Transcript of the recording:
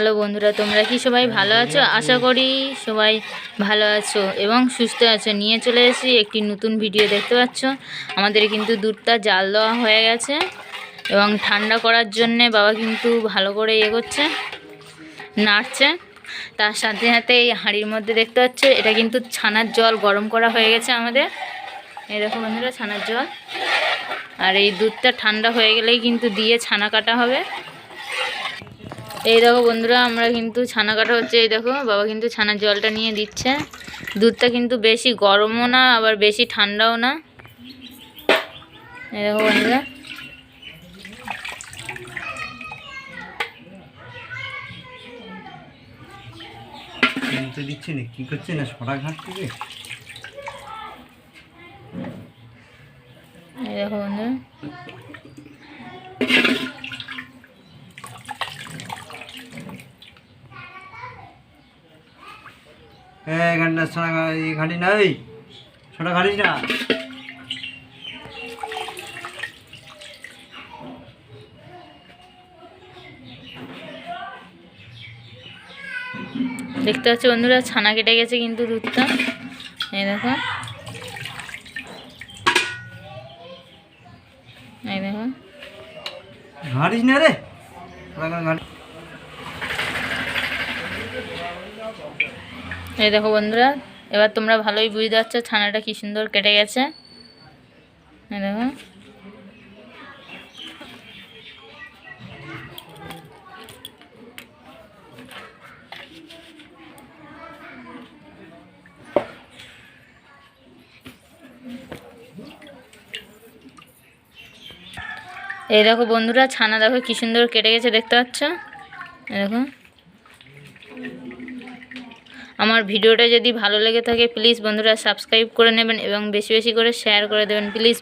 Hello বন্ধুরা, তোমরা কি সবাই ভালো আছো? আশা করি সবাই ভালো আছো এবং সুস্থ আছো। নিয়ে চলে এসেছি একটি নতুন ভিডিও, দেখতে পাচ্ছ? আমাদের কিন্তু দুধটা জাল দেওয়া হয়ে গেছে এবং ঠান্ডা করার জন্যে বাবা কিন্তু ভালো করে ইয়ে করছে, নাড়ছে। তার সাথে সাথে এই হাঁড়ির মধ্যে দেখতে পাচ্ছ, এটা কিন্তু ছানার জল, গরম করা হয়ে গেছে আমাদের। এই দেখো বন্ধুরা, ছানার জল। আর এই দুধটা ঠান্ডা হয়ে গেলেই কিন্তু দিয়ে ছানা কাটা হবে। এই দেখো বন্ধুরা আমরা কিন্তু ছানা কাটা হচ্ছে এই দেখো বাবা কিন্তু ছানার জলটা নিয়ে দিচ্ছে। দুধটা কিন্তু বেশি গরমও না আবার বেশি ঠান্ডাও না। এই দেখো বন্ধুরা। তো দিচ্ছে না কি করছে না সরা থেকে? এই দেখো বন্ধুরা। হ্যাঁ ঘাটনা সোনা ঘাটি নাই? সোনা ঘাটিস না? দেখতে পাচ্ছি বন্ধুরা ছানা কেটে গেছে কিন্তু দুধটা। এই দেখো। এই দেখো। ঘাটিস না রে? ঘাটি এই দেখো বন্ধুরা, এবার তোমরা ভালোই বুঝতে পারছ ছানাটা কি সুন্দর কেটে গেছে। দেখো। এই দেখো বন্ধুরা, ছানা দেখো কি সুন্দর কেটে গেছে, দেখতে পাচ্ছ? দেখো। আমার ভিডিওটা যদি ভালো লেগে থাকে প্লিজ বন্ধুরা সাবস্ক্রাইব করে নেবেন এবং বেশি বেশি করে শেয়ার করে দেবেন প্লিজ